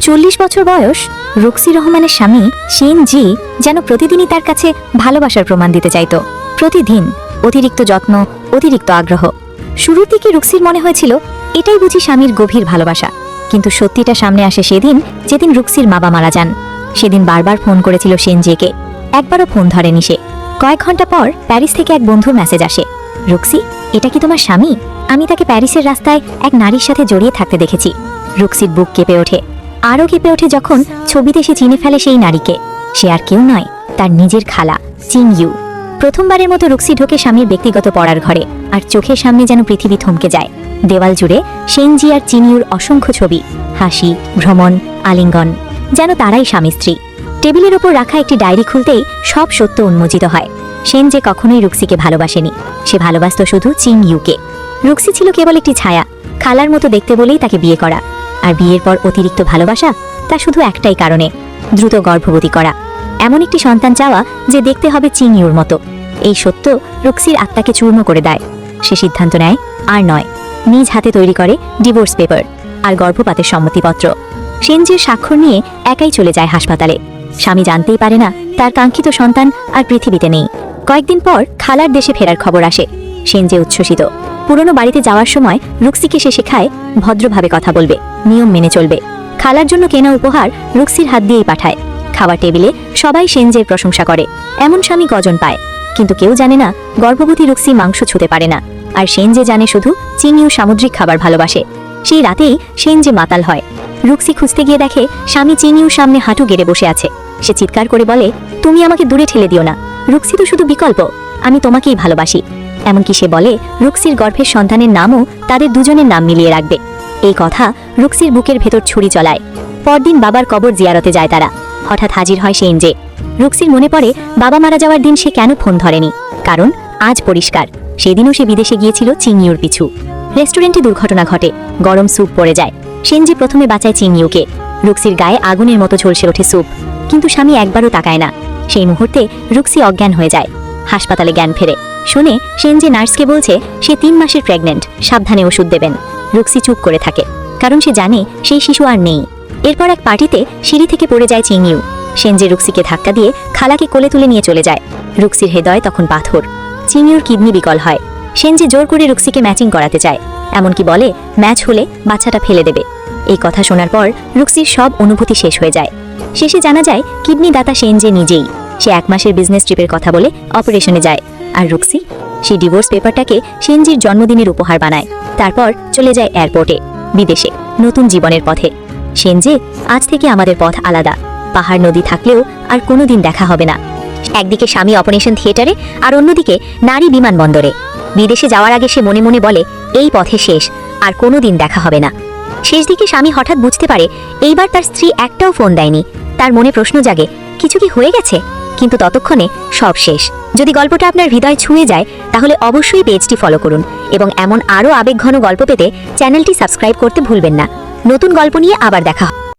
চল্লিশ বছর বয়স রুক্সি রহমানের স্বামী সেন জি যেন প্রতিদিনই তার কাছে ভালোবাসার প্রমাণ দিতে চাইত। প্রতিদিন অতিরিক্ত যত্ন, অতিরিক্ত আগ্রহ। শুরুর দিকে রুক্সির মনে হয়েছিল, এটাই বুঝি স্বামীর গভীর ভালোবাসা। কিন্তু সত্যিটা সামনে আসে সেদিন, যেদিন রুক্সির বাবা মারা যান। সেদিন বারবার ফোন করেছিল সেনজেকে একবারও ফোন ধরেনি সে। কয়েক ঘণ্টা পর প্যারিস থেকে এক বন্ধুর মেসেজ আসে। রুক্সি, এটা কি তোমার স্বামী? আমি তাকে প্যারিসের রাস্তায় এক নারীর সাথে জড়িয়ে থাকতে দেখেছি। রুক্সির বুক কেঁপে ওঠে। আরও কেঁপে ওঠে যখন ছবিতে সে চিনে ফেলে সেই নারীকে। সে আর কেউ নয়, তার নিজের খালা চিং ইউ প্রথমবারের মতো রুক্সি ঢোকে স্বামীর ব্যক্তিগত পড়ার ঘরে, আর চোখের সামনে যেন পৃথিবী থমকে যায়। দেওয়াল জুড়ে সেনজি আর চিনিউর অসংখ্য ছবি, হাসি, ভ্রমণ, আলিঙ্গন, যেন তারাই স্বামী স্ত্রী। টেবিলের ওপর রাখা একটি ডায়েরি খুলতেই সব সত্য উন্মোচিত হয়। সেন যে কখনোই রুক্সিকে ভালোবাসেনি, সে ভালোবাসত শুধু চিং ইউকে রুক্সি ছিল কেবল একটি ছায়া, খালার মতো দেখতে বলেই তাকে বিয়ে করা। আর বিয়ের পর অতিরিক্ত ভালোবাসা, তা শুধু একটাই কারণে, দ্রুত গর্ভবতী করা। এমন একটি সন্তান চাওয়া যে দেখতে হবে চিং মতো। এই সত্য রুক্সির আত্মাকে চূর্ণ করে দেয়। সে সিদ্ধান্ত নেয়, আর নয়, নিজ হাতে তৈরি করে ডিভোর্স পেপার আর গর্ভপাতের সম্মতিপত্র। সেনজির স্বাক্ষর নিয়ে একাই চলে যায় হাসপাতালে। স্বামী জানতেই পারে না তার কাঙ্ক্ষিত সন্তান আর পৃথিবীতে নেই। কয়েকদিন পর খালার দেশে ফেরার খবর আসে। সেনজে উচ্ছ্বসিত। পুরনো বাড়িতে যাওয়ার সময় রুক্সিকে সে শেখায়, ভদ্রভাবে কথা বলবে, নিয়ম মেনে চলবে। খালার জন্য কেনা উপহার রুক্সির হাত দিয়েই পাঠায়। খাবার টেবিলে সবাই সেনজের প্রশংসা করে। এমন স্বামী কজন পায়? কিন্তু কেউ জানে না, গর্ভবতী রুক্সি মাংস ছুতে পারে না। আর সেন যে জানে শুধু চিনিও সামুদ্রিক খাবার ভালোবাসে। সেই রাতেই সেন যে মাতাল হয়। রুক্সি খুঁজতে গিয়ে দেখে স্বামী চিনিও সামনে হাঁটু গেড়ে বসে আছে। সে চিৎকার করে বলে, তুমি আমাকে দূরে ঠেলে দিও না। রুক্সি তো শুধু বিকল্প। আমি তোমাকেই ভালোবাসি। এমনকি সে বলে, রুক্সির গর্ভের সন্তানের নামও তাদের দুজনের নাম মিলিয়ে রাখবে। এই কথা রুক্সির বুকের ভেতর ছুরি চলায়। পরদিন বাবার কবর জিয়ারতে যায় তারা। হঠাৎ হাজির হয় সেন যে, রুক্সির মনে পড়ে, বাবা মারা যাওয়ার দিন সে কেন ফোন ধরেনি? কারণ আজ পরিষ্কার। সেদিনও সে বিদেশে গিয়েছিল চিংইউর পিছু। রেস্টুরেন্টে দুর্ঘটনা ঘটে। গরম স্যুপ পড়ে যায়। সেনজি প্রথমে বাঁচায় চিংইউকে। রুক্সির গায়ে আগুনের মতো ঝলসে ওঠে স্যুপ। কিন্তু স্বামী একবারও তাকায় না। সেই মুহূর্তে রুক্সি অজ্ঞান হয়ে যায়। হাসপাতালে জ্ঞান ফেরে। শুনে সেনজি নার্সকে বলছে, সে তিন মাসের প্রেগনেন্ট, সাবধানে ওষুধ দেবেন। রুক্সি চুপ করে থাকে, কারণ সে জানে সেই শিশু আর নেই। এরপর এক পার্টিতে সিঁড়ি থেকে পড়ে যায় চিংইউ সেনজি রুক্সিকে ধাক্কা দিয়ে খালাকে কোলে তুলে নিয়ে চলে যায়। রুক্সির হৃদয় তখন পাথর। চিনিউর কিডনি বিকল হয়। সেনজি জোর করে রুক্সিকে ম্যাচিং করাতে চায়। এমনকি বলে, ম্যাচ হলে বাচ্চাটা ফেলে দেবে। এই কথা শোনার পর রুক্সির সব অনুভূতি শেষ হয়ে যায়। শেষে জানা যায় কিডনি দাতা সেনজে নিজেই। সে এক মাসের বিজনেস ট্রিপের কথা বলে অপারেশনে যায়। আর রুক্সি সেই ডিভোর্স পেপারটাকে সেনজির জন্মদিনের উপহার বানায়। তারপর চলে যায় এয়ারপোর্টে, বিদেশে, নতুন জীবনের পথে। সেনজে আজ থেকে আমাদের পথ আলাদা। পাহাড় নদী থাকলেও আর কোনোদিন দেখা হবে না। একদিকে স্বামী অপারেশন থিয়েটারে আর অন্যদিকে নারী বিমানবন্দরে। বিদেশে যাওয়ার আগে সে মনে মনে বলে, এই পথে শেষ, আর কোনোদিন দেখা হবে না। শেষ দিকে স্বামী হঠাৎ বুঝতে পারে, এইবার তার স্ত্রী একটাও ফোন দেয়নি। তার মনে প্রশ্ন জাগে, কিছু কি হয়ে গেছে? কিন্তু ততক্ষণে সব শেষ। যদি গল্পটা আপনার হৃদয় ছুঁয়ে যায়, তাহলে অবশ্যই পেজটি ফলো করুন এবং এমন আরও আবেগঘন গল্প পেতে চ্যানেলটি সাবস্ক্রাইব করতে ভুলবেন না। নতুন গল্প নিয়ে আবার দেখা